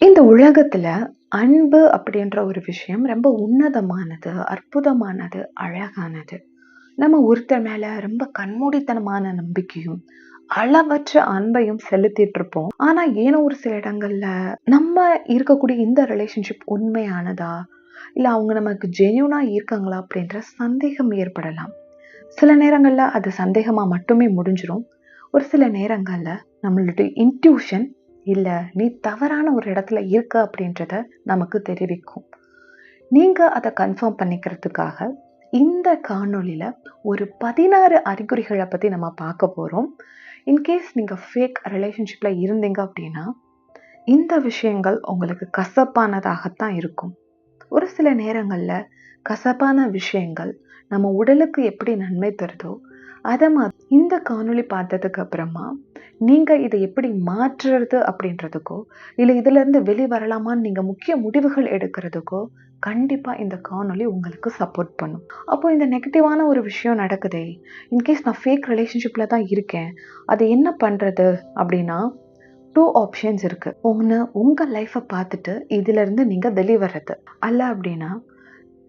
இந்த உலகத்தில் அன்பு அப்படின்ற ஒரு விஷயம் ரொம்ப உன்னதமானது, அற்புதமானது, அழகானது. நம்ம ஒருத்தர் மேலே ரொம்ப கண்மூடித்தனமான நம்பிக்கையும், அளவற்ற அன்பையும் செலுத்திட்டு இருப்போம். ஆனா ஏனோ ஒரு சில இடங்கள்ல நம்ம இருக்கக்கூடிய இந்த ரிலேஷன்ஷிப் உண்மையானதா? இல்ல அவங்க நமக்கு ஜென்யூனா இருக்காங்களா? அப்படின்ற சந்தேகம் ஏற்படலாம். சில நேரங்கள்ல அது சந்தேகமா மட்டுமே முடிஞ்சிடும் ஒரு சில நேரங்கள்ல நம்மளுடைய இன்ட்யூஷன் இல்லை நீ தவறான ஒரு இடத்துல இருக்க அப்படின்றத நமக்கு தெரிவிக்கும். நீங்கள் அதை கன்ஃபார்ம் பண்ணிக்கிறதுக்காக இந்த காணொலியில் ஒரு பதினாறு அறிகுறிகளை பற்றி நம்ம பார்க்க போகிறோம் இன்கேஸ் நீங்கள் ஃபேக் ரிலேஷன்ஷிப்பில் இருந்தீங்க அப்படின்னா, இந்த விஷயங்கள் உங்களுக்கு கசப்பானதாகத்தான் இருக்கும். ஒரு சில நேரங்களில் கசப்பான விஷயங்கள் நம்ம உடலுக்கு எப்படி நன்மை தருதோ, அதை மாதிரி இந்த காணொளி பார்த்ததுக்கு அப்புறமா, நீங்கள் இதை எப்படி மாற்றுறது அப்படின்றதுக்கோ, இல்ல வெளி வெளிவரலாமான்னு நீங்கள் முக்கிய முடிவுகள் எடுக்கிறதுக்கோ, கண்டிப்பாக இந்த காணொலி உங்களுக்கு சப்போர்ட் பண்ணும். அப்போது இந்த நெகட்டிவான ஒரு விஷயம் நடக்குதே, இன்கேஸ் நான் ஃபேக் ரிலேஷன்ஷிப்பில் தான் இருக்கேன். அது என்ன பண்ணுறது அப்படின்னா டூ ஆப்ஷன்ஸ் இருக்குது ஒன்று உங்கள் லைஃப்பை பார்த்துட்டு இதிலேருந்து நீங்கள் வெளிவரது அல்ல அப்படின்னா,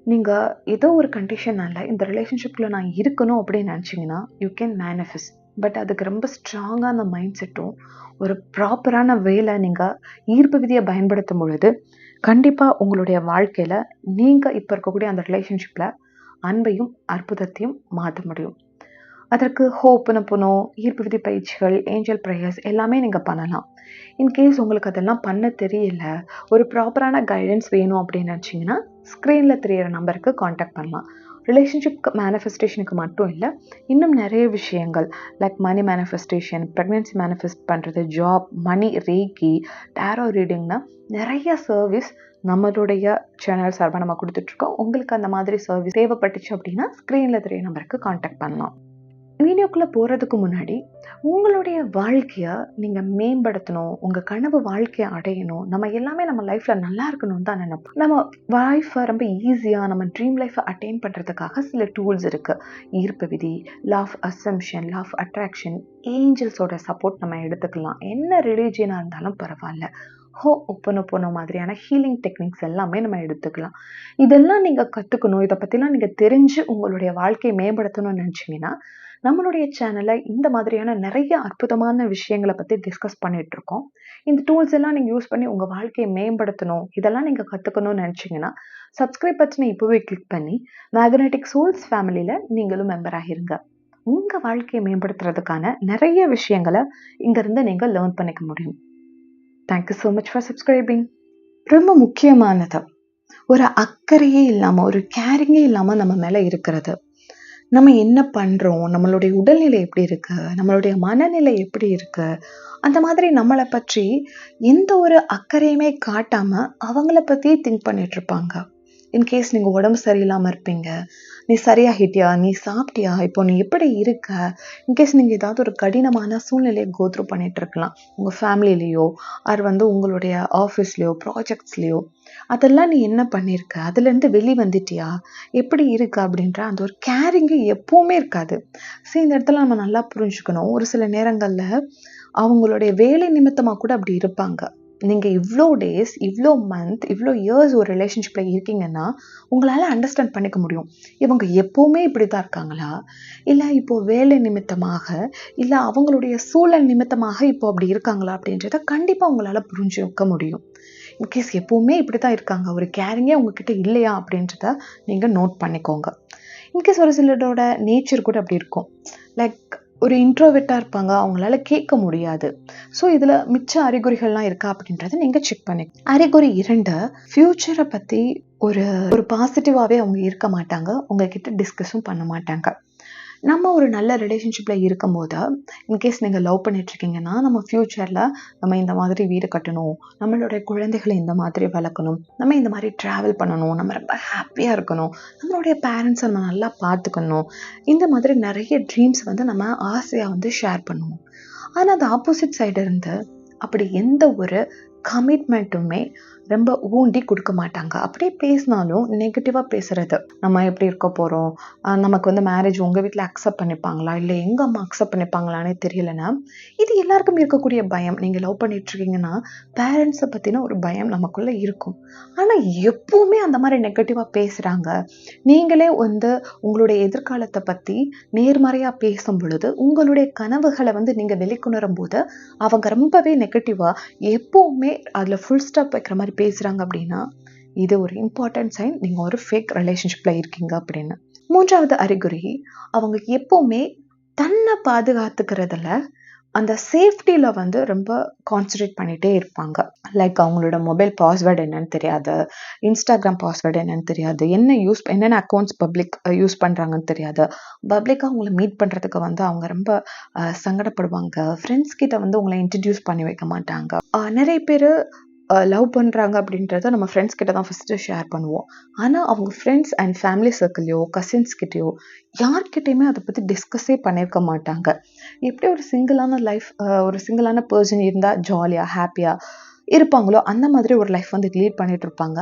நீங்கள் ஏதோ ஒரு கண்டிஷனால இந்த ரிலேஷன்ஷிப்பில் நான் இருக்கணும் அப்படின்னு நினச்சிங்கன்னா யூ கேன் மேனிஃபெஸ்ட். பட் அதுக்கு ரொம்ப ஸ்ட்ராங்கான மைண்ட் செட்டும், ஒரு ப்ராப்பரான வேல நீங்கள் ஈர்ப்பு விதியை பயன்படுத்தும் பொழுது, கண்டிப்பாக உங்களுடைய வாழ்க்கையில் நீங்கள் இப்போ இருக்கக்கூடிய அந்த ரிலேஷன்ஷிப்பில் அன்பையும், அற்புதத்தையும் மாற்ற முடியும். அதற்கு ஹோப்பனபனோ, ஈர்ப்பு விதி பயிற்சிகள், ஏஞ்சல் ப்ரேயர்ஸ் எல்லாமே நீங்கள் பண்ணலாம். இன்கேஸ் உங்களுக்கு அதெல்லாம் பண்ண தெரியல, ஒரு ப்ராப்பரான கைடன்ஸ் வேணும் அப்படின்னு நினச்சிங்கன்னா ஸ்க்ரீனில் தெரியிற நம்பருக்கு காண்டாக்ட் பண்ணலாம். ரிலேஷன்ஷிப் மேனிஃபெஸ்டேஷனுக்கு மட்டும் இல்லை இன்னும் நிறைய விஷயங்கள் like money manifestation, pregnancy manifest பண்ணுறது ஜாப், மனி, ரேக்கி, டேரோ ரீடிங்னா நிறைய சர்வீஸ் நம்மளுடைய சேனல் சார்பாக நம்ம கொடுத்துட்ருக்கோம் உங்களுக்கு அந்த மாதிரி சர்வீஸ் தேவைப்பட்டுச்சு அப்படின்னா, ஸ்க்ரீனில் தெரிய நம்பருக்கு காண்டாக்ட் பண்ணலாம். வீடியோக்குள்ளே போகிறதுக்கு முன்னாடி, உங்களுடைய வாழ்க்கையை நீங்கள் மேம்படுத்தணும், உங்கள் கனவு வாழ்க்கையை அடையணும், நம்ம எல்லாமே நம்ம லைஃப்பில் நல்லா இருக்கணும்னு தான் நினைப்போம் நம்ம லைஃப ரொம்ப ஈஸியாக நம்ம ட்ரீம் லைஃப்பை அட்டைன் பண்ணுறதுக்காக சில டூல்ஸ் இருக்குது ஈர்ப்பு விதி, law of laugh law of attraction, ஏஞ்சல்ஸோட support நம்ம எடுத்துக்கலாம். என்ன ரிலீஜியனாக இருந்தாலும் பரவாயில்ல ஹோ ஒப்பனோபோனோ மாதிரியான ஹீலிங் டெக்னிக்ஸ் எல்லாமே நம்ம எடுத்துக்கலாம். இதெல்லாம் நீங்கள் கற்றுக்கணும் இதை பற்றிலாம் நீங்கள் தெரிஞ்சு உங்களுடைய வாழ்க்கையை மேம்படுத்தணும்னு நினச்சிங்கன்னா நம்மளுடைய சேனலில் இந்த மாதிரியான நிறைய அற்புதமான விஷயங்களை பற்றி டிஸ்கஸ் பண்ணிகிட்ருக்கோம் இந்த டூல்ஸ் எல்லாம் நீங்கள் யூஸ் பண்ணி உங்கள் வாழ்க்கையை மேம்படுத்தணும், இதெல்லாம் நீங்கள் கற்றுக்கணும்னு நினச்சிங்கன்னா சப்ஸ்கிரைப் பட்டனை இப்போவே கிளிக் பண்ணி, மேக்னெட்டிக் சோல்ஸ் ஃபேமிலியில் நீங்களும் மெம்பர் ஆகிருங்க. உங்கள் வாழ்க்கையை மேம்படுத்துறதுக்கான நிறைய விஷயங்களை இங்கேருந்து நீங்கள் லேர்ன் பண்ணிக்க முடியும். Thank you much for subscribing. ரொம்ப முக்கியமானது. ஒரு அக்கறையே இல்லாமல் ஒரு கேரிங்கே இல்லாமல் நம்ம மேலே இருக்கிறது. நம்ம என்ன பண்றோம்? நம்மளுடைய உடல்நிலை எப்படி இருக்கு? நம்மளுடைய மனநிலை எப்படி இருக்கு? அந்த மாதிரி நம்மளை பற்றி எந்த ஒரு அக்கறையுமே காட்டாம, அவங்கள பத்தியே திங்க் பண்ணிட்டு இருப்பாங்க. இன்கேஸ் நீங்கள் உடம்பு சரியில்லாமல் இருப்பீங்க. நீ சரியாகிட்டியா? நீ சாப்பிட்டியா? இப்போ நீ எப்படி இருக்க? இன்கேஸ் நீங்கள் ஏதாவது ஒரு கடினமான சூழ்நிலையை கோத்ரூ பண்ணிகிட்ருக்கலாம் உங்கள் இருக்கலாம். உங்க ஆர் வந்து உங்களுடைய ஆஃபீஸ்லேயோ ப்ராஜெக்ட்ஸ்லேயோ அதெல்லாம் நீ என்ன பண்ணியிருக்க? அதுலேருந்து வெளி வந்துட்டியா? எப்படி இருக்க? அப்படின்ற அந்த ஒரு கேரிங்கு எப்போவுமே இருக்காது. சரி இந்த இடத்துல நம்ம நல்லா புரிஞ்சுக்கணும். ஒரு சில நேரங்களில் அவங்களுடைய வேலை நிமித்தமாக கூட அப்படி இருப்பாங்க. நீங்கள் இவ்வளோ டேஸ், இவ்வளோ மந்த், இவ்வளோ இயர்ஸ் ஒரு ரிலேஷன்ஷிப்பில் இருக்கீங்கன்னா, உங்களால் அண்டர்ஸ்டாண்ட் பண்ணிக்க முடியும். இவங்க எப்போவுமே இப்படி தான் இருக்காங்களா? இல்லை இப்போ வேலை நிமித்தமாக, இல்லை அவங்களுடைய சூழல் நிமித்தமாக இப்போ அப்படி இருக்காங்களா? அப்படின்றத கண்டிப்பாக உங்களால் புரிஞ்சுக்க முடியும். இன்கேஸ் எப்போவுமே இப்படி தான் இருக்காங்க, ஒரு கேரிங்கே உங்ககிட்ட இல்லையா? அப்படின்றத நீங்கள் நோட் பண்ணிக்கோங்க. இன்கேஸ் ஒரு சிலரோட நேச்சர் கூட அப்படி இருக்கும். லைக் ஒரு இன்ட்ரோவெட்டாக இருப்பாங்க. அவங்களால கேட்க முடியாது. ஸோ இதுல மிச்ச அறிகுறிகள்லாம் இருக்கா? அப்படின்றத நீங்க செக் பண்ணி அறிகுறி 2 ஃபியூச்சர பத்தி ஒரு ஒரு பாசிட்டிவாகவே அவங்க இருக்க மாட்டாங்க. உங்ககிட்ட டிஸ்கஸும் பண்ண மாட்டாங்க. நம்ம ஒரு நல்ல ரிலேஷன்ஷிப்ல இருக்கும்போது, இன்கேஸ் நீங்கள் லவ் பண்ணிகிட்ருக்கீங்கன்னா நம்ம ஃப்யூச்சரில் நம்ம இந்த மாதிரி வீடு கட்டணும், நம்மளுடைய குழந்தைகளை இந்த மாதிரி வளர்க்கணும், நம்ம இந்த மாதிரி ட்ராவல் பண்ணணும், நம்ம ரொம்ப ஹாப்பியாக இருக்கணும், நம்மளுடைய பேரண்ட்ஸை நம்ம நல்லா பார்த்துக்கணும். இந்த மாதிரி நிறைய ட்ரீம்ஸ் வந்து நம்ம ஆசையாக வந்து ஷேர் பண்ணுவோம். ஆனால் அது ஆப்போசிட் சைடு இருந்து அப்படி எந்த ஒரு கமிட்மெண்ட்டுமே ரொம்ப ஊண்டி கொடுக்க மாட்டாங்க. அப்படியே பேசினாலும் நெகட்டிவாக பேசுறது. நம்ம எப்படி இருக்க போகிறோம் நமக்கு வந்து மேரேஜ் உங்கள் வீட்டில் அக்செப்ட் பண்ணிப்பாங்களா? இல்லை எங்கள் அம்மா அக்செப்ட் பண்ணிப்பாங்களானே தெரியலனா இது எல்லாருக்கும் இருக்கக்கூடிய பயம். நீங்கள் லவ் பண்ணிட்டு இருக்கீங்கன்னா பேரண்ட்ஸை பற்றின ஒரு பயம் நமக்குள்ளே இருக்கும். ஆனால் எப்பவுமே அந்த மாதிரி நெகட்டிவாக பேசுகிறாங்க நீங்களே வந்து உங்களுடைய எதிர்காலத்தை பற்றி நேர்மறையாக பேசும் பொழுது உங்களுடைய கனவுகளை வந்து நீங்கள் வெளிக்கொணரும் போது அவங்க ரொம்பவே நெகட்டிவாக எப்போவுமே அதில் ஃபுல் ஸ்டாப் வைக்கிற மாதிரி பேசுகிறாங்க அப்படின்னா இது ஒரு இம்பார்ட்டன்ட் சைன் நீங்கள் ஒரு ஃபேக் ரிலேஷன்ஷிப்பில் இருக்கீங்க அப்படின்னு. மூன்றாவது அறிகுறி அவங்க எப்போவுமே தன்னை பாதுகாத்துக்கிறதுல அந்த சேஃப்டியில் வந்து ரொம்ப கான்சன்ட்ரேட் பண்ணிகிட்டே இருப்பாங்க. லைக் அவங்களோட மொபைல் பாஸ்வேர்டு என்னன்னு தெரியாது இன்ஸ்டாகிராம் பாஸ்வேர்டு என்னன்னு தெரியாது என்ன யூஸ் என்னென்ன அக்கௌண்ட்ஸ் பப்ளிக் யூஸ் பண்ணுறாங்கன்னு தெரியாது. பப்ளிக்காக அவங்கள மீட் பண்ணுறதுக்கு வந்து அவங்க ரொம்ப சங்கடப்படுவாங்க. ஃப்ரெண்ட்ஸ் கிட்ட வந்து உங்களை இன்ட்ரடியூஸ் பண்ணி வைக்க மாட்டாங்க. நிறைய பேர் லவ் பண்ணுறாங்க அப்படின்றத நம்ம ஃப்ரெண்ட்ஸ் கிட்ட தான் ஃபஸ்ட்டு ஷேர் பண்ணுவோம். ஆனால் அவங்க ஃப்ரெண்ட்ஸ் அண்ட் ஃபேமிலி சர்க்கிளையோ கசின்ஸ் கிட்டேயோ யார்கிட்டையுமே அதை பற்றி டிஸ்கஸே பண்ணியிருக்க மாட்டாங்க. எப்படி ஒரு சிங்கிளான லைஃப் ஒரு சிங்கிளான பர்சன் இருந்தால் ஜாலியாக ஹாப்பியாக இருப்பாங்களோ அந்த மாதிரி ஒரு லைஃப் வந்து லீட் பண்ணிகிட்டு இருப்பாங்க.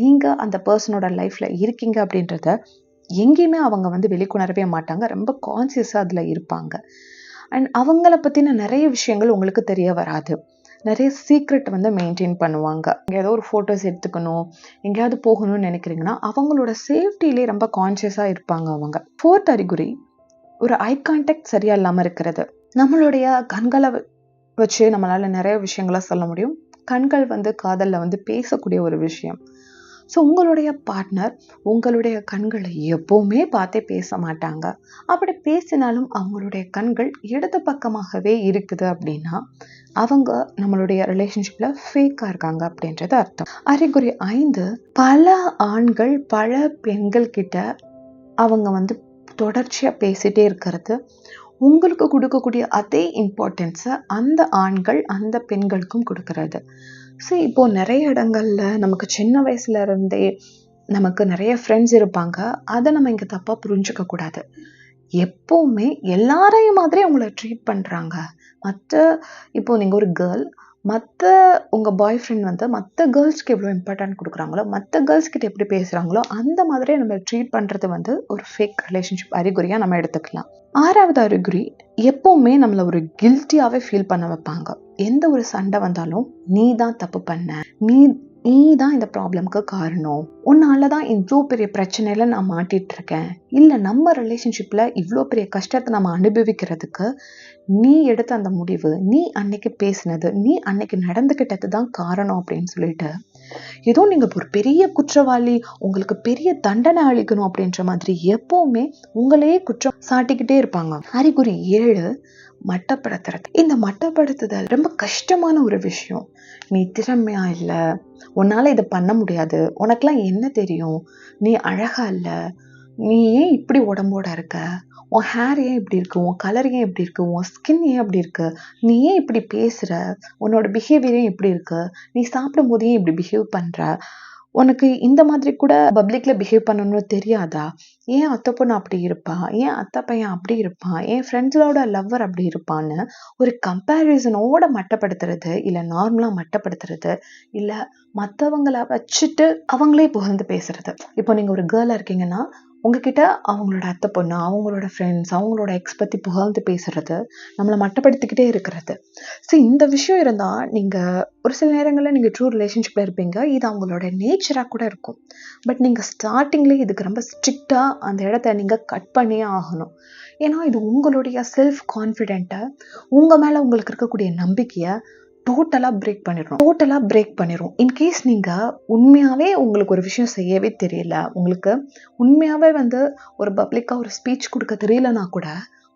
நீங்கள் அந்த பர்சனோட லைஃப்பில் இருக்கீங்க அப்படின்றத எங்கேயுமே அவங்க வந்து வெளிக்கொணரவே மாட்டாங்க. ரொம்ப கான்சியஸாக அதில் இருப்பாங்க. அண்ட் அவங்கள பற்றின நிறைய விஷயங்கள் உங்களுக்கு தெரிய வராது. நிறைய சீக்ரெட் வந்து மெயின்டைன் பண்ணுவாங்க. இங்கே ஏதோ ஒரு ஃபோட்டோஸ் எடுத்துக்கணும் எங்கேயாவது போகணும்னு நினைக்கிறீங்கன்னா அவங்களோட சேஃப்டிலே ரொம்ப கான்ஷியஸாக இருப்பாங்க அவங்க. ஃபோர்த் அறிகுறி ஒரு ஐ கான்டாக்ட் சரியாக இல்லாமல் இருக்கிறது. நம்மளுடைய கண்களை வச்சு நம்மளால நிறைய விஷயங்களை சொல்ல முடியும். கண்கள் வந்து காதலில் வந்து பேசக்கூடிய ஒரு விஷயம். ஸோ உங்களுடைய பார்ட்னர் உங்களுடைய கண்களை எப்போவுமே பார்த்தே பேச மாட்டாங்க. அப்படி பேசினாலும் அவங்களுடைய கண்கள் இடது பக்கமாகவே இருக்குது அப்படின்னா அவங்க நம்மளுடைய ரிலேஷன்ஷிப்பில் ஃபேக்காக இருக்காங்க அப்படின்றது அர்த்தம். அறிகுறி ஐந்து பல ஆண்கள் பல பெண்கள் கிட்ட அவங்க வந்து தொடர்ச்சியாக பேசிட்டே இருக்கிறது. உங்களுக்கு கொடுக்கக்கூடிய அதே இம்பார்ட்டன்ஸை அந்த ஆண்கள் அந்த பெண்களுக்கும் கொடுக்கறது. ஸோ இப்போது நிறைய இடங்கள்ல நமக்கு சின்ன வயசுல இருந்தே நமக்கு நிறைய ஃப்ரெண்ட்ஸ் இருப்பாங்க. அதை நம்ம இங்கே தப்பாக புரிஞ்சுக்கக்கூடாது எப்போவுமே எல்லாரையும் மாதிரி அவங்கள ட்ரீட் பண்ணுறாங்க மற்ற இப்போது நீங்கள் ஒரு கேர்ள் மற்ற உங்கள் பாய் ஃப்ரெண்ட் வந்து மற்ற கேர்ள்ஸ்க்கு எவ்வளோ இம்பார்ட்டன்ட் கொடுக்குறாங்களோ மற்ற கேர்ள்ஸ்கிட்ட எப்படி பேசுகிறாங்களோ அந்த மாதிரியே நம்ம ட்ரீட் பண்ணுறது வந்து ஒரு ஃபேக் ரிலேஷன்ஷிப் அறிகுறியாக நம்ம எடுத்துக்கலாம். ஆறாவது அறிகுறி எப்போவுமே நம்மளை ஒரு கில்ட்டியாகவே ஃபீல் பண்ண வைப்பாங்க. எந்த ஒரு சண்டை வந்தாலும் நீ தான் தப்பு பண்ண. நீ நீ தான் இந்த ப்ராப்ளம்க்கு காரணம். உன்னால தான் இவ்வளோ பெரிய பிரச்சனையில நான் மாட்டிட்டு இருக்கேன் இல்லை நம்ம ரிலேஷன்ஷிப்பில் இவ்வளோ பெரிய கஷ்டத்தை நம்ம அனுபவிக்கிறதுக்கு நீ எடுத்த அந்த முடிவு நீ அன்னைக்கு பேசினது நீ அன்னைக்கு நடந்துக்கிட்டது தான் காரணம் அப்படின்னு சொல்லிட்டு ஏதோ நீங்க ஒரு பெரிய குற்றவாளி உங்களுக்கு பெரிய தண்டனை அளிக்கணும் அப்படின்ற மாதிரி எப்பவுமே உங்களையே குற்றம் சாட்டிக்கிட்டே இருப்பாங்க. அறிகுறி ஏழு மட்டப்படுத்துறது. இந்த மட்டப்படுத்துதல் ரொம்ப கஷ்டமான ஒரு விஷயம். நீ திறமையா இல்லை. உன்னால் இதை பண்ண முடியாது. உனக்கெலாம் என்ன தெரியும்? நீ அழகா இல்லை. நீ ஏன் இப்படி உடம்போட இருக்க? உன் ஹேர் ஏன் இப்படி இருக்கு? உன் கலர் ஏன் இப்படி இருக்கு? உன் ஸ்கின் ஏன் இப்படி இருக்கு? நீ ஏன் இப்படி பேசுற? உன்னோட பிஹேவியர் ஏன் இப்படி இருக்கு? நீ சாப்பிடும் போது ஏன் இப்படி பிஹேவ் பண்ற? உனக்கு இந்த மாதிரி கூட பப்ளிக்ல பிஹேவ் பண்ணணும்னு தெரியாதா? ஏன் அத்தை பொண்ணு அப்படி இருப்பா? ஏன் அத்தை பையன் அப்படி இருப்பான் ஏன் ஃப்ரெண்ட்ஸோட லவ்வர் அப்படி இருப்பான்னு ஒரு கம்பேரிசனோட மட்டப்படுத்துறது இல்லை நார்மலாக மட்டப்படுத்துறது இல்லை மற்றவங்கள வச்சுட்டு அவங்களே புகழ்ந்து பேசுறது. இப்போ நீங்கள் ஒரு கேர்ளாக இருக்கீங்கன்னா உங்ககிட்ட அவங்களோட அத்தை பொண்ணு அவங்களோட ஃப்ரெண்ட்ஸ் அவங்களோட எக்ஸ் பற்றி புகழ்ந்து பேசுறது நம்மளை மட்டப்படுத்திக்கிட்டே இருக்கிறது. ஸோ இந்த விஷயம் இருந்தால் நீங்கள் ஒரு சில நேரங்களில் நீங்கள் ட்ரூ ரிலேஷன்ஷிப்பில் இருப்பீங்க. இது அவங்களோட நேச்சராக கூட இருக்கும். பட் நீங்கள் ஸ்டார்டிங்லேயே இதுக்கு ரொம்ப ஸ்ட்ரிக்டாக அந்த இடத்த நீங்கள் கட் பண்ணியே ஆகணும். ஏன்னா இது உங்களுடைய செல்ஃப் கான்ஃபிடென்ட்டை உங்கள் மேலே உங்களுக்கு இருக்கக்கூடிய நம்பிக்கையை டோட்டலாக பிரேக் பண்ணிடுறோம். டோட்டலாக பிரேக் பண்ணிடும் இன்கேஸ் நீங்கள் உண்மையாகவே உங்களுக்கு ஒரு விஷயம் செய்யவே தெரியல உங்களுக்கு உண்மையாகவே வந்து ஒரு பப்ளிக்காக ஒரு ஸ்பீச் கொடுக்க தெரியலனா கூட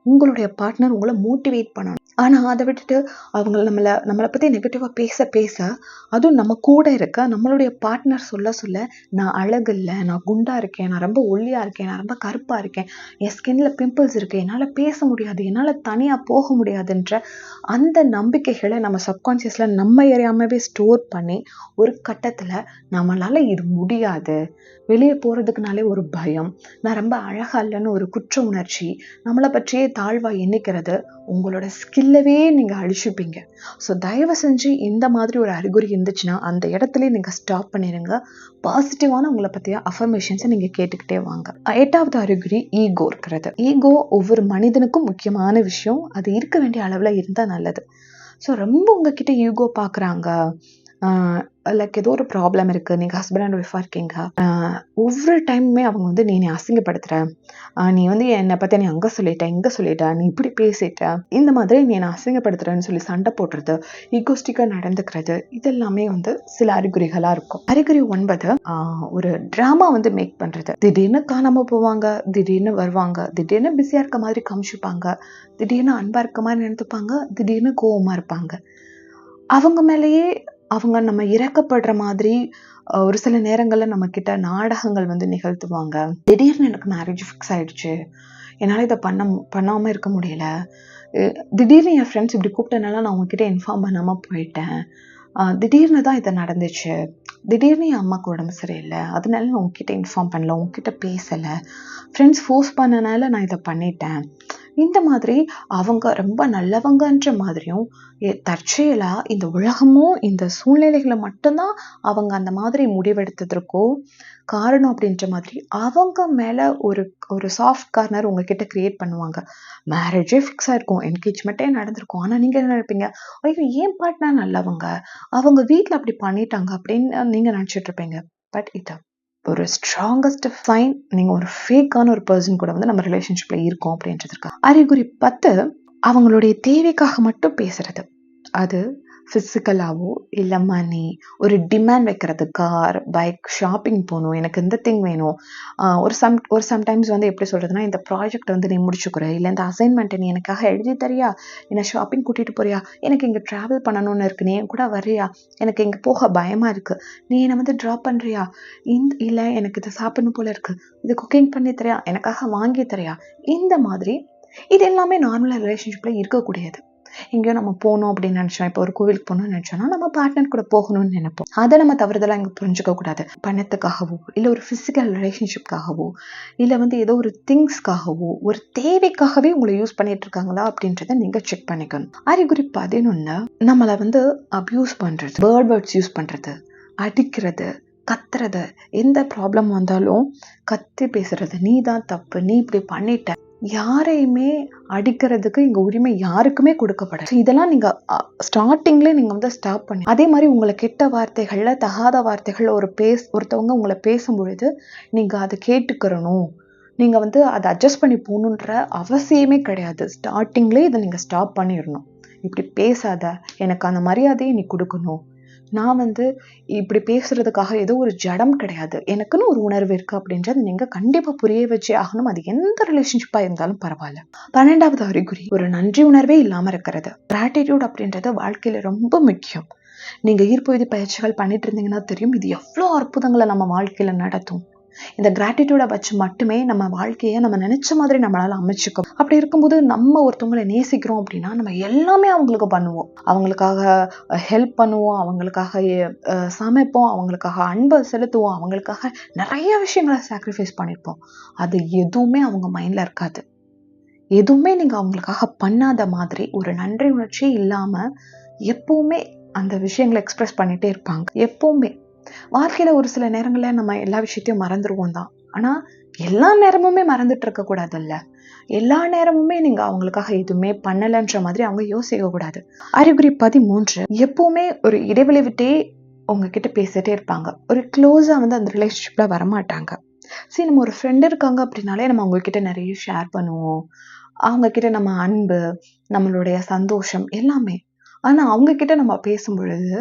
உங்களுடைய பார்ட்னர் உங்களை மோட்டிவேட் பண்ணணும். ஆனால் அதை விட்டுட்டு அவங்க நம்மளை நம்மளை பற்றி நெகட்டிவாக பேச பேச அதுவும் நம்ம கூட இருக்க நம்மளுடைய பார்ட்னர் சொல்ல சொல்ல நான் அழகு இல்லை நான் குண்டாக இருக்கேன் நான் ரொம்ப ஒல்லியாக இருக்கேன் நான் ரொம்ப கருப்பாக இருக்கேன் என் ஸ்கின்ல பிம்பிள்ஸ் இருக்குது என்னால் பேச முடியாது என்னால் தனியாக போக முடியாதுன்ற அந்த நம்பிக்கைகளை நம்ம சப்கான்ஷியஸில் நம்ம அறியாமவே ஸ்டோர் பண்ணி ஒரு கட்டத்தில் நம்மளால் இது முடியாது. வெளியே போகிறதுக்குனாலே ஒரு பயம் நான் ரொம்ப அழகா இல்லைன்னு ஒரு குற்ற உணர்ச்சி நம்மளை பற்றியே தாழ்வாக எண்ணிக்கிறது உங்களோட ஸ்கின் ஸ்கில்லவே நீங்கள் அழிச்சுப்பீங்க. ஸோ தயவு செஞ்சு இந்த மாதிரி ஒரு அறிகுறி இருந்துச்சுன்னா அந்த இடத்துல நீங்கள் ஸ்டாப் பண்ணிடுங்க பாசிட்டிவான உங்களை பற்றிய அஃபர்மேஷன்ஸை நீங்கள் கேட்டுக்கிட்டே வாங்க. எட்டாவது அறிகுறி ஈகோ இருக்கிறது. ஈகோ ஒவ்வொரு மனிதனுக்கும் முக்கியமான விஷயம். அது இருக்க வேண்டிய அளவில் இருந்தால் நல்லது. ஸோ ரொம்ப உங்ககிட்ட ஈகோ பார்க்குறாங்க லைக் ஏதோ ஒரு ப்ராப்ளம் இருக்குது நீங்கள் ஹஸ்பண்ட் அண்ட் ஒய்ஃபாக இருக்கீங்க. ஒவ்வொரு டைமுமே அவங்க வந்து நீ என்னை அசிங்கப்படுத்துகிற நீ வந்து என்னை பற்றி நீ அங்கே சொல்லிட்ட இங்கே சொல்லிட்ட. நீ இப்படி பேசிட்ட. இந்த மாதிரி நீ என்னை அசிங்கப்படுத்துகிறேன்னு சொல்லி சண்டை போடுறது ஈகோஸ்டிக்காக நடந்துக்கிறது இதெல்லாமே வந்து சில அறிகுறிகளாக இருக்கும். அறிகுறி ஒன்பது ஒரு ட்ராமா வந்து மேக் பண்ணுறது திடீர்னு காணாமல் போவாங்க திடீர்னு வருவாங்க திடீர்னு பிஸியாக இருக்க மாதிரி காமிச்சுப்பாங்க திடீர்னு அன்பாக இருக்க மாதிரி நினைத்துப்பாங்க திடீர்னு கோவமாக இருப்பாங்க. அவங்க மேலேயே அவங்க நம்ம இறக்கப்படுற மாதிரி ஒரு சில நேரங்களில் நம்ம கிட்ட நாடகங்கள் வந்து நிகழ்த்துவாங்க. திடீர்னு எனக்கு மேரேஜ் ஃபிக்ஸ் ஆயிடுச்சு. என்னால் இதை பண்ண மு- இருக்க முடியல. திடீர்னு என் ஃப்ரெண்ட்ஸ் இப்படி கூப்பிட்டனால நான் உங்ககிட்ட இன்ஃபார்ம் பண்ணாமல் போயிட்டேன். திடீர்னு தான் இதை நடந்துச்சு. திடீர்னு என் அம்மாக்கு உடம்பு சரியில்லை. அதனால நான் உங்ககிட்ட இன்ஃபார்ம் பண்ணல. உங்ககிட்ட பேசலை. ஃப்ரெண்ட்ஸ் ஃபோர்ஸ் பண்ணனால நான் இதை பண்ணிட்டேன். இந்த மாதிரி அவங்க ரொம்ப நல்லவங்கன்ற மாதிரியும் தற்செயலாக இந்த உலகமும் இந்த சூழ்நிலைகளை மட்டும்தான் அவங்க அந்த மாதிரி முடிவெடுத்ததற்கோ காரணம் அப்படின்ற மாதிரி அவங்க மேலே ஒரு ஒரு சாஃப்ட் கார்னர் உங்ககிட்ட கிரியேட் பண்ணுவாங்க. மேரேஜே ஃபிக்ஸ் ஆயிருக்கும் என்கேஜ்மெண்ட்டே நடந்திருக்கும். ஆனால் நீங்கள் என்ன நினைப்பீங்க? ஐயோ ஏன் பாட்னா நல்லவங்க? அவங்க வீட்டில் அப்படி பண்ணிட்டாங்க அப்படின்னு நீங்கள் நினச்சிட்ருப்பீங்க பட் இது ஒரு ஸ்ட்ராங்கஸ்ட் சைன் நீங்க ஒரு ஃபேக்கான ஒரு பர்சன் கூட வந்து நம்ம ரிலேஷன்ஷிப்ல இருக்கோம் அப்படின்றதுக்காக. அறிகுறி பத்து அவங்களுடைய தேவைக்காக மட்டும் பேசுறது. அது ஃபிசிக்கலாகவோ இல்லை மணி ஒரு டிமாண்ட் வைக்கிறது கார் பைக் ஷாப்பிங் போகணும் எனக்கு இந்த திங் வேணும். ஒரு சம் ஒரு சம்டைம்ஸ் வந்து எப்படி சொல்கிறதுனா இந்த ப்ராஜெக்ட் வந்து நீ முடிச்சுக்கிற இல்லை இந்த அசைன்மெண்ட்டை நீ எனக்காக எழுதி தரியா என்னை ஷாப்பிங் கூட்டிகிட்டு போறியா எனக்கு இங்கே ட்ராவல் பண்ணணும்னு இருக்கு நீ கூட வர்றியா எனக்கு இங்கே போக பயமாக இருக்குது நீ என்னை வந்து ட்ராப் பண்ணுறியா இந்த இல்லை எனக்கு இதை சாப்பிடணும் போல் இருக்குது இது குக்கிங் பண்ணி தரியா எனக்காக வாங்கி தரியா இந்த மாதிரி இது எல்லாமே நார்மலாக ரிலேஷன்ஷிப்பில் இருக்கக்கூடியது. எங்கேயோ நம்ம போகணும் அப்படின்னு நினைச்சோம். இப்போ ஒரு கோவிலுக்கு போகணும்னு நினைச்சோம்னா நம்ம பார்ட்னர் கூட போகணும்னு நினைப்போம். அதை நம்ம தவறுதலா இங்க புரிஞ்சுக்க கூடாது. பணத்துக்காகவோ இல்லை ஒரு ஃபிசிக்கல் ரிலேஷன்ஷிப்காகவோ இல்லை வந்து ஏதோ ஒரு திங்ஸ்க்காகவோ ஒரு தேவைக்காகவே உங்களை யூஸ் பண்ணிட்டு இருக்காங்களா அப்படின்றத நீங்க செக் பண்ணிக்கணும். அறிகுறி பதினொன்னு நம்மளை வந்து அப்யூஸ் பண்றது பேர்ட் வேர்ட்ஸ் யூஸ் பண்றது அடிக்கிறது கத்துறது எந்த ப்ராப்ளம் வந்தாலும் கத்தி பேசுறது நீ தான் தப்பு நீ இப்படி பண்ணிட்ட யாரையுமே அடிக்கிறதுக்கு இங்கே உரிமை யாருக்குமே கொடுக்கப்படாது இதெல்லாம் நீங்கள் ஸ்டார்டிங்லேயே நீங்கள் வந்து ஸ்டாப் பண்ணி அதே மாதிரி உங்களை கெட்ட வார்த்தைகளில் தகாத வார்த்தைகளில் ஒரு பேஸ் ஒருத்தவங்க உங்களை பேசும் பொழுது அதை கேட்டுக்கிறணும். நீங்கள் வந்து அதை அட்ஜஸ்ட் பண்ணி போகணுன்ற அவசியமே கிடையாது. ஸ்டார்டிங்லேயே இதை நீங்கள் ஸ்டாப் பண்ணிடணும். இப்படி பேசாத எனக்கு அந்த மரியாதையை நீ கொடுக்கணும். நான் வந்து இப்படி பேசுறதுக்காக ஏதோ ஒரு ஜடம் கிடையாது. எனக்குன்னு ஒரு உணர்வு இருக்கு அப்படின்றது நீங்க கண்டிப்பா புரிய வச்சே ஆகணும். அது எந்த ரிலேஷன்ஷிப்பா இருந்தாலும் பரவாயில்ல. பன்னெண்டாவது அறிகுறி ஒரு நன்றி உணர்வே இல்லாம இருக்கிறது. கிராட்டிடியூட் அப்படின்றது வாழ்க்கையில ரொம்ப முக்கியம். நீங்க ஈர்ப்பு விதி பயிற்சிகள் பண்ணிட்டு இருந்தீங்கன்னா தெரியும். இது எவ்வளோ அற்புதங்களை நம்ம வாழ்க்கையில நடத்தும். இந்த கிராட்டிடியூட வச்சு மட்டுமே நம்ம வாழ்க்கையை நம்ம நினைச்ச மாதிரி நம்மளால அமைச்சுக்கும் அப்படி இருக்கும்போது நம்ம ஒருத்தவங்களை நேசிக்கிறோம் அப்படின்னா நம்ம எல்லாமே அவங்களுக்கு பண்ணுவோம். அவங்களுக்காக ஹெல்ப் பண்ணுவோம் அவங்களுக்காக சமைப்போம் அவங்களுக்காக அன்பை செலுத்துவோம் அவங்களுக்காக நிறைய விஷயங்களை சாக்ரிஃபைஸ் பண்ணியிருப்போம். அது எதுவுமே அவங்க மைண்ட்ல இருக்காது. எதுவுமே நீங்க அவங்களுக்காக பண்ணாத மாதிரி ஒரு நன்றி உணர்ச்சி இல்லாம எப்பவுமே அந்த விஷயங்களை எக்ஸ்பிரஸ் பண்ணிட்டே இருப்பாங்க. எப்பவுமே. வாழ்க்கையில ஒரு சில நேரங்களில் நம்ம எல்லா விஷயத்தையும் மறந்துடுவோம் தான். ஆனா எல்லா நேரமுமே மறந்துட்டு இருக்கக்கூடாது கூடாதுல்ல? எல்லா நேரமுமே நீங்க அவங்களுக்காக எதுவுமே பண்ணலைன்ற மாதிரி அவங்க யோசிக்க கூடாது. அறிகுறி பதிமூன்று எப்பவுமே ஒரு இடைவெளி விட்டே உங்ககிட்ட பேசிட்டே இருப்பாங்க. ஒரு க்ளோஸா வந்து அந்த ரிலேஷன்ஷிப்ல வரமாட்டாங்க. சரி நம்ம ஒரு ஃப்ரெண்ட் இருக்காங்க அப்படின்னாலே நம்ம அவங்க கிட்ட நிறைய ஷேர் பண்ணுவோம். அவங்க கிட்ட நம்ம அன்பு நம்மளுடைய சந்தோஷம் எல்லாமே. ஆனால் அவங்கக்கிட்ட நம்ம பேசும் பொழுது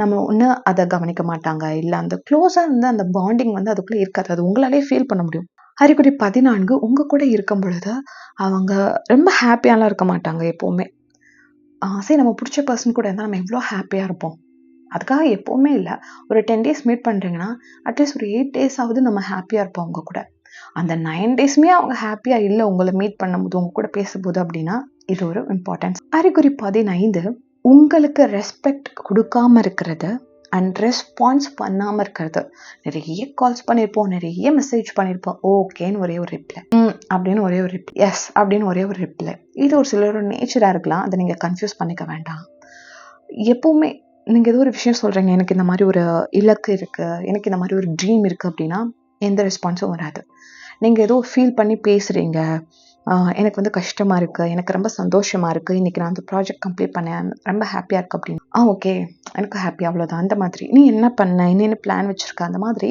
நம்ம ஒன்று அதை கவனிக்க மாட்டாங்க. இல்லை அந்த க்ளோஸாக இருந்த அந்த பாண்டிங் வந்து அதுக்குள்ளே இருக்காது. அது உங்களாலே ஃபீல் பண்ண முடியும். அறிகுறி பதினான்கு உங்கள் கூட இருக்கும் பொழுது அவங்க ரொம்ப ஹாப்பியாலாம் இருக்க மாட்டாங்க எப்போவுமே. சரி நம்ம பிடிச்ச பர்சன் கூட இருந்தால் நம்ம எவ்வளோ ஹாப்பியாக இருப்போம். அதுக்காக எப்போவுமே இல்லை. ஒரு டென் டேஸ் மீட் பண்ணுறீங்கன்னா அட்லீஸ்ட் ஒரு எயிட் டேஸ் ஆகுது நம்ம ஹாப்பியாக இருப்போம் அவங்க கூட. அந்த நைன் டேஸ்மே அவங்க ஹாப்பியாக இல்லை உங்களை மீட் பண்ணும்போது உங்க கூட பேசும்போது அப்படின்னா இது ஒரு இம்பார்ட்டன்ஸ் அறிகுறி பதினைந்து உங்களுக்கு ரெஸ்பெக்ட் கொடுக்காம இருக்கிறது அண்ட் ரெஸ்பான்ஸ் பண்ணாமல் இருக்கிறது. நிறைய கால்ஸ் பண்ணியிருப்போம் நிறைய மெசேஜ் பண்ணியிருப்போம் ஓகேன்னு ஒரே ஒரு ரிப்ளை ம் அப்படின்னு ஒரே ஒரு ரிப்ளை எஸ் அப்படின்னு ஒரே ஒரு ரிப்ளை இது ஒரு சிலரோட நேச்சராக இருக்கலாம். அதை நீங்கள் கன்ஃபியூஸ் பண்ணிக்க வேண்டாம். எப்போவுமே நீங்கள் ஏதோ ஒரு விஷயம் சொல்கிறீங்க எனக்கு இந்த மாதிரி ஒரு இலக்கு இருக்குது எனக்கு இந்த மாதிரி ஒரு ட்ரீம் இருக்குது அப்படின்னா எந்த ரெஸ்பான்ஸும் வராது. நீங்கள் ஏதோ ஃபீல் பண்ணி பேசுகிறீங்க எனக்கு வந்து கஷ்டமாக இருக்குது எனக்கு ரொம்ப சந்தோஷமாக இருக்குது இன்றைக்கி நான் அந்த ப்ராஜெக்ட் கம்ப்ளீட் பண்ணேன். ரொம்ப ஹாப்பியாக இருக்குது அப்படின்னு. ஆ ஓகே எனக்கு ஹாப்பி அவ்வளோதான் அந்த மாதிரி. நீ என்ன பண்ண? என்னென்ன பிளான் வச்சுருக்க? அந்த மாதிரி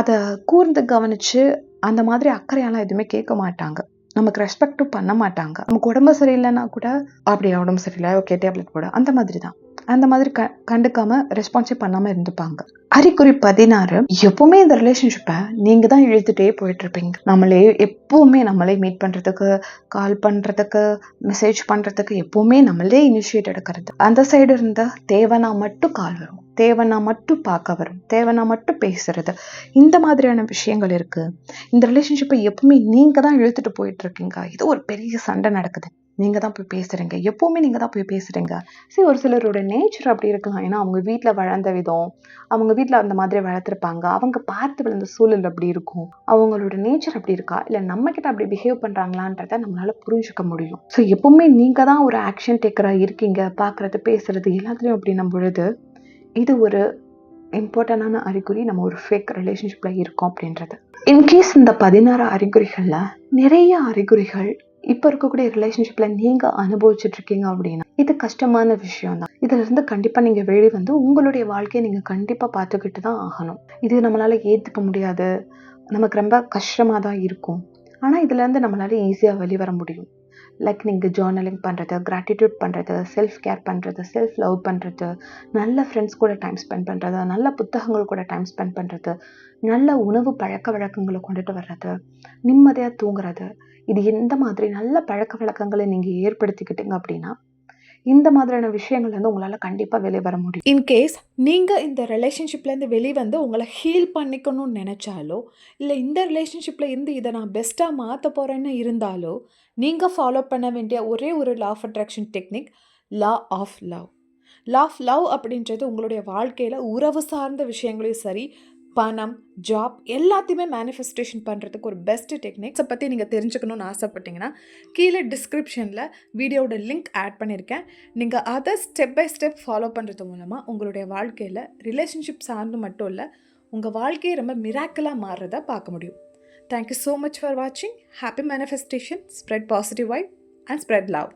அதை கூர்ந்து கவனித்து அந்த மாதிரி அக்கறையெல்லாம் எதுவுமே கேட்க மாட்டாங்க. நமக்கு ரெஸ்பெக்டும் பண்ண மாட்டாங்க. நமக்கு உடம்பு சரியில்லைன்னா கூட அப்படியே உடம்பு சரியில்லை? ஓகே டேப்லெட் போட. அந்த மாதிரி தான். அந்த மாதிரி க கண்டுக்காம ரெஸ்பான்ஸே பண்ணாம இருந்துப்பாங்க. அறிகுறி பதினாறு எப்பவுமே இந்த ரிலேஷன்ஷிப்பை நீங்க தான் இழுத்துட்டே போயிட்டு இருப்பீங்க நம்மளே எப்பவுமே நம்மளே மீட் பண்றதுக்கு கால் பண்றதுக்கு மெசேஜ் பண்றதுக்கு எப்பவுமே நம்மளே இனிஷியேட் எடுக்கிறது. அந்த சைடு இருந்தால் தேவைன்னா மட்டும் கால் வரும். தேவைன்னா மட்டும் பார்க்க வரும். தேவைன்னா மட்டும் பேசுறது. இந்த மாதிரியான விஷயங்கள் இருக்கு. இந்த ரிலேஷன்ஷிப்பை எப்பவுமே நீங்க தான் இழுத்துட்டு போயிட்டு இருக்கீங்க இது ஒரு பெரிய சண்டை நடக்குது. நீங்கள் தான் போய் பேசுகிறீங்க எப்போவுமே நீங்கள் தான் போய் பேசுகிறீங்க சரி ஒரு சிலரோட நேச்சர் அப்படி இருக்கலாம். ஏன்னா அவங்க வீட்டில் வளர்ந்த விதம் அவங்க வீட்டில் அந்த மாதிரி வளர்த்துருப்பாங்க. அவங்க பார்த்து விழுந்த சூழல் அப்படி இருக்கும். அவங்களோட நேச்சர் அப்படி இருக்கா? இல்லை நம்மக்கிட்ட அப்படி பிஹேவ் பண்ணுறாங்களான்றத நம்மளால் புரிஞ்சுக்க முடியும். ஸோ எப்போவுமே நீங்கள் தான் ஒரு ஆக்ஷன் டேக்கராக இருக்கீங்க. பார்க்குறது பேசுகிறது எல்லாத்துலேயும் அப்படின்னும் பொழுது இது ஒரு இம்பார்ட்டண்டான அறிகுறி. நம்ம ஒரு ஃபேக் ரிலேஷன்ஷிப்பில் இருக்கோம் அப்படின்றது. இன்கேஸ் இந்த பதினாறு அறிகுறிகளில் நிறைய அறிகுறிகள் இப்போ இருக்கக்கூடிய ரிலேஷன்ஷிப்ல நீங்கள் அனுபவிச்சுட்டு இருக்கீங்க அப்படின்னா இது கஷ்டமான விஷயம் தான் இதிலிருந்து கண்டிப்பாக நீங்கள் வெளி வெளியே வந்து உங்களுடைய வாழ்க்கையை நீங்கள் கண்டிப்பாக பார்த்துக்கிட்டு தான் ஆகணும். இது நம்மளால் ஏற்றுக்க முடியாது. நமக்கு ரொம்ப கஷ்டமா தான் இருக்கும். ஆனால் இதுலேருந்து நம்மளால் ஈஸியாக வெளிவர முடியும் லைக் நீங்கள் ஜேர்னலிங் பண்ணுறது கிராட்டிடியூட் பண்ணுறது செல்ஃப் கேர் பண்ணுறது செல்ஃப் லவ் பண்ணுறது நல்ல ஃப்ரெண்ட்ஸ் கூட டைம் ஸ்பெண்ட் பண்ணுறது நல்ல புத்தகங்கள் கூட டைம் ஸ்பெண்ட் பண்ணுறது நல்ல உணவு பழக்க வழக்கங்களை கொண்டுட்டு வர்றது நிம்மதியாக தூங்குறது இது எந்த மாதிரி நல்ல பழக்க வழக்கங்களை நீங்கள் ஏற்படுத்திக்கிட்டீங்க அப்படின்னா இந்த மாதிரியான விஷயங்கள் வந்து உங்களால் கண்டிப்பாக வெளியே வர முடியும். இன்கேஸ் நீங்கள் இந்த ரிலேஷன்ஷிப்லேருந்து வெளியே வந்து உங்களை ஹீல் பண்ணிக்கணும்னு நினச்சாலோ இல்லை இந்த ரிலேஷன்ஷிப்பில் இருந்து இதை நான் பெஸ்ட்டாக மாற்ற போகிறேன்னு இருந்தாலோ நீங்கள் ஃபாலோ பண்ண வேண்டிய ஒரே ஒரு law of attraction technique law of love law of love அப்படின்றது உங்களுடைய வாழ்க்கையில் உறவு சார்ந்த விஷயங்களையும் சரி பணம் ஜாப் எல்லாத்தையுமே மேனிஃபெஸ்டேஷன் பண்ணுறதுக்கு ஒரு பெஸ்ட் டெக்னிக்ஸை பற்றி நீங்கள் தெரிஞ்சுக்கணும்னு ஆசைப்பட்டீங்கன்னா கீழே டிஸ்கிரிப்ஷனில் வீடியோட லிங்க் ஆட் பண்ணியிருக்கேன். நீங்கள் அதை ஸ்டெப் பை ஸ்டெப் ஃபாலோ பண்ணுறது மூலமாக உங்களுடைய வாழ்க்கையில் ரிலேஷன்ஷிப் சார்ந்து மட்டும் இல்லை உங்கள் வாழ்க்கையை ரொம்ப மிராக்கலாக மாறுறத பார்க்க முடியும். Thank you so much for வாட்சிங் happy manifestation spread positive vibe and spread love